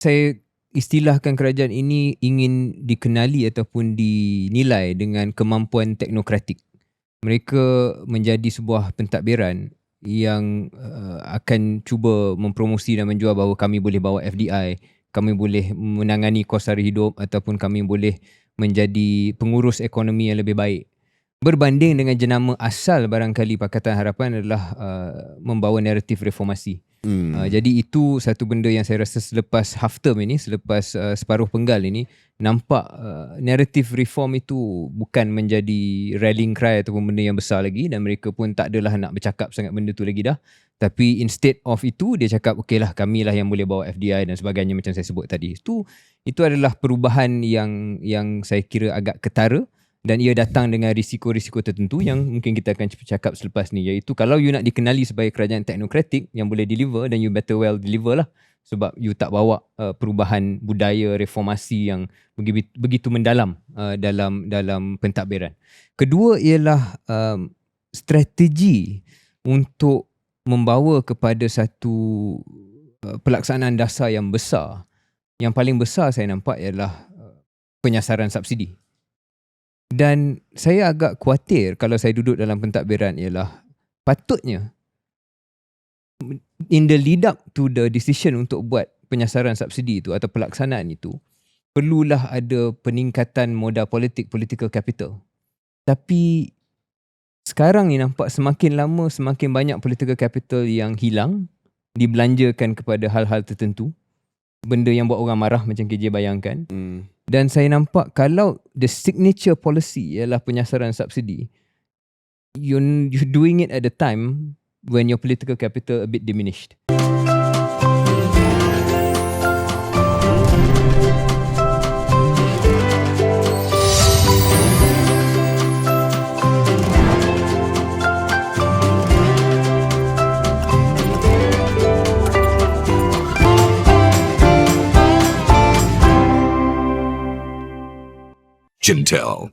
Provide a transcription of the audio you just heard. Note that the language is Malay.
saya istilahkan kerajaan ini ingin dikenali ataupun dinilai dengan kemampuan teknokratik. Mereka menjadi sebuah pentadbiran yang uh, akan cuba mempromosi dan menjual bahawa kami boleh bawa FDI, kami boleh menangani kos sara hidup ataupun kami boleh menjadi pengurus ekonomi yang lebih baik. Berbanding dengan jenama asal barangkali Pakatan Harapan adalah uh, membawa naratif reformasi. Hmm. Uh, jadi itu satu benda yang saya rasa selepas half term ini, selepas uh, separuh penggal ini, nampak uh, naratif reform itu bukan menjadi rallying cry ataupun benda yang besar lagi dan mereka pun tak adalah nak bercakap sangat benda tu lagi dah. Tapi instead of itu, dia cakap okey lah kamilah yang boleh bawa FDI dan sebagainya macam saya sebut tadi. Itu itu adalah perubahan yang yang saya kira agak ketara dan ia datang dengan risiko-risiko tertentu yang mungkin kita akan cakap selepas ni iaitu kalau you nak dikenali sebagai kerajaan teknokratik yang boleh deliver dan you better well deliver lah sebab you tak bawa uh, perubahan budaya reformasi yang begitu, begitu mendalam uh, dalam dalam pentadbiran. Kedua ialah um, strategi untuk membawa kepada satu uh, pelaksanaan dasar yang besar. Yang paling besar saya nampak ialah uh, penyasaran subsidi. Dan saya agak khawatir kalau saya duduk dalam pentadbiran ialah patutnya in the lead up to the decision untuk buat penyasaran subsidi itu atau pelaksanaan itu perlulah ada peningkatan modal politik political capital. Tapi sekarang ni nampak semakin lama semakin banyak political capital yang hilang dibelanjakan kepada hal-hal tertentu. Benda yang buat orang marah macam KJ bayangkan. Hmm. Dan saya nampak kalau the signature policy ialah penyasaran subsidi, you you doing it at the time when your political capital a bit diminished. Gentel.